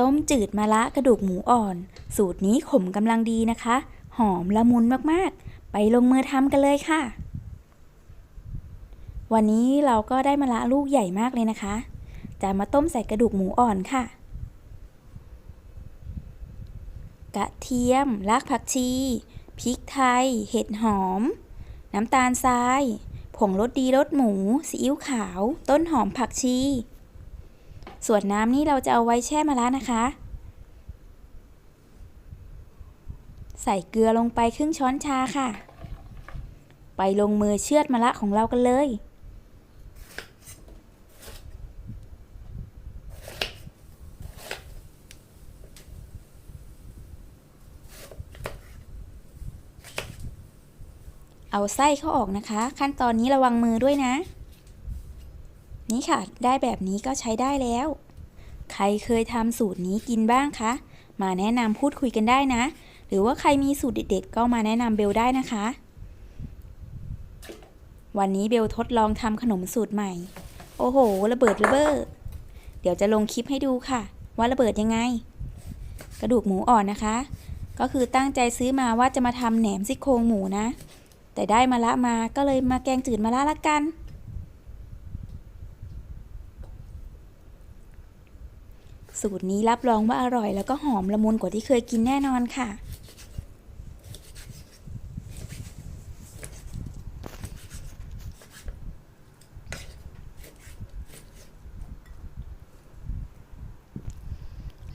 ต้มจืดมะระกระดูกหมูอ่อน สูตรนี้ขมกำลังดีนะคะ หอมละมุนมากๆ ไปลงมือทำกันเลยค่ะ วันนี้เราก็ได้มะระลูกใหญ่มากเลยนะคะ จะมาต้มใส่กระดูกหมูอ่อนค่ะ กระเทียม รากผักชี พริกไทย เห็ดหอม น้ำตาลทราย ผงรสดีรสหมู ซีอิ๊วขาว ต้นหอมผักชี ส่วนน้ำนี่เราจะเอาไว้แช่มะระนะคะ ใส่เกลือลงไปครึ่งช้อนชาค่ะ ไปลงมือเชือดมะระของเรากันเลยเอาไส้เข้าออกนะคะ ขั้นตอนนี้ระวังมือด้วยนะ นี่ค่ะ ได้แบบนี้ก็ใช้ได้แล้ว ใครเคยทำสูตรนี้กินบ้างคะ มาแนะนำพูดคุยกันได้นะ หรือว่าใครมีสูตรเด็ดๆ ก็มาแนะนำเบลได้นะคะ วันนี้เบลทดลองทำขนมสูตรใหม่ โอ้โห ระเบิดระเบ้อเดี๋ยวจะลงคลิปให้ดูค่ะ ว่าระเบิดยังไง กระดูกหมูอ่อนนะคะ ก็คือตั้งใจซื้อมาว่าจะมาทำแหนมซี่โครงหมูนะ แต่ได้มาละมาก็เลยมาแกงจืดมาละละกัน สูตรนี้รับรองว่าอร่อยแล้วก็หอมละมุนกว่าที่เคยกินแน่นอนค่ะ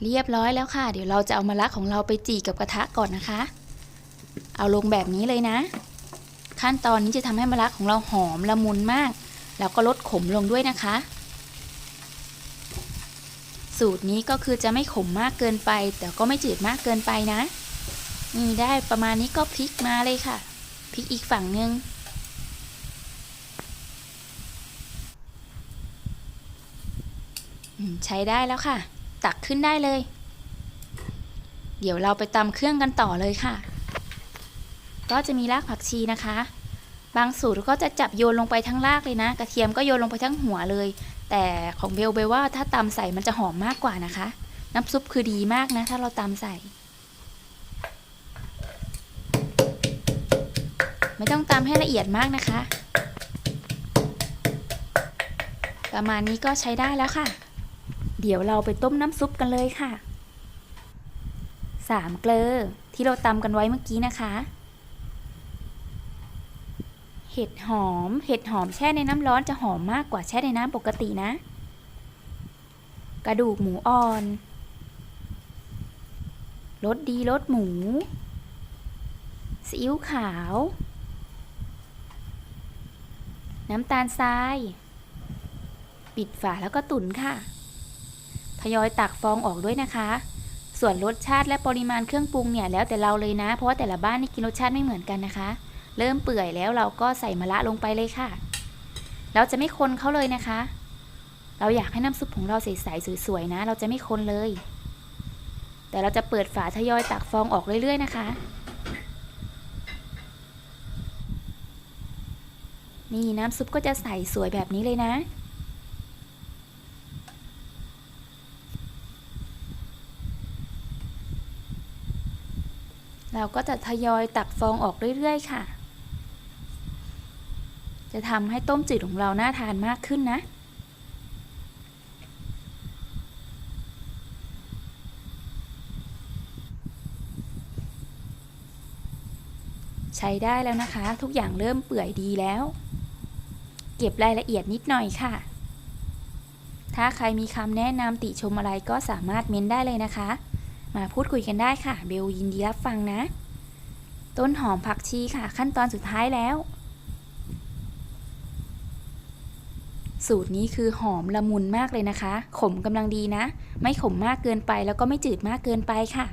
เรียบร้อยแล้วค่ะ เดี๋ยวเราจะเอามะระของเราไปจี่กับกระทะก่อนนะคะ เอาลงแบบนี้เลยนะ ขั้นตอนนี้จะทำให้มะระของเราหอมละมุนมาก แล้วก็ลดขมลงด้วยนะคะ สูตรนี้ก็คือจะไม่ขมมากเกินไป แต่ก็ไม่จืดมากเกินไปนะนี่ได้ประมาณนี้ก็พลิกมาเลยค่ะพลิกอีกฝั่งนึงใช้ได้แล้วค่ะ ตักขึ้นได้เลย เดี๋ยวเราไปตำเครื่องกันต่อเลยค่ะ ก็จะมีรากผักชีนะคะ บางสูตรก็จะจับโยนลงไปทั้งรากเลยนะ กระเทียมก็โยนลงไปทั้งหัวเลย แต่ของเบลเบลว่าถ้าตำใส่มันจะหอมมากกว่านะคะ น้ำซุปคือดีมากนะ ถ้าเราตำใส่ ไม่ต้องตำให้ละเอียดมากนะคะ ประมาณนี้ก็ใช้ได้แล้วค่ะ เดี๋ยวเราไปต้มน้ำซุปกันเลยค่ะสามเกลอที่เราตำกันไว้เมื่อกี้นะคะ เห็ดหอม เห็ดหอมแช่ในน้ำร้อนจะหอมมากกว่าแช่ในน้ำปกตินะ กระดูกหมูอ่อน รสดีรสหมู ซีอิ๊วขาว น้ำตาลทราย ปิดฝาแล้วก็ตุ๋นค่ะ ทยอยตักฟองออกด้วยนะคะ ส่วนรสชาติและปริมาณเครื่องปรุงเนี่ยแล้วแต่เราเลยนะ เพราะว่าแต่ละบ้านนี่กินรสชาติไม่เหมือนกันนะคะ เริ่มเปื่อยแล้วเราก็ใส่มะระลงไปเลยค่ะ เราจะไม่คนเขาเลยนะคะ เราอยากให้น้ำซุปของเราใสๆสวยๆนะ เราจะไม่คนเลย แต่เราจะเปิดฝาทยอยตักฟองออกเรื่อยๆนะคะ นี่น้ำซุปก็จะใสสวยแบบนี้เลยนะเราก็จะทยอยตักฟองออกเรื่อย ๆ ค่ะ จะทำให้ต้มจืดของเราน่าทานมากขึ้นนะ ใช้ได้แล้วนะคะ ทุกอย่างเริ่มเปื่อยดีแล้ว เก็บรายละเอียดนิดหน่อยค่ะ ถ้าใครมีคำแนะนำติชมอะไรก็สามารถเม้นได้เลยนะคะ มาพูดคุยกันได้ค่ะ เบลยินดีรับฟังนะ ต้นหอมผักชีค่ะ ขั้นตอนสุดท้ายแล้ว สูตรนี้คือหอมละมุนมากเลยนะคะ ขมกำลังดีนะ ไม่ขมมากเกินไปแล้วก็ไม่จืดมากเกินไปค่ะ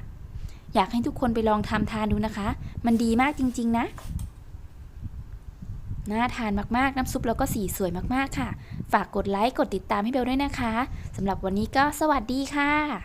อยากให้ทุกคนไปลองทำทานดูนะคะ มันดีมากจริง ๆ นะน่าทานมาก ๆ น้ำซุปแล้วก็สีสวยมาก ๆ ค่ะ ฝากกดไลค์ กดติดตามให้เบลด้วยนะคะ สำหรับวันนี้ก็สวัสดีค่ะ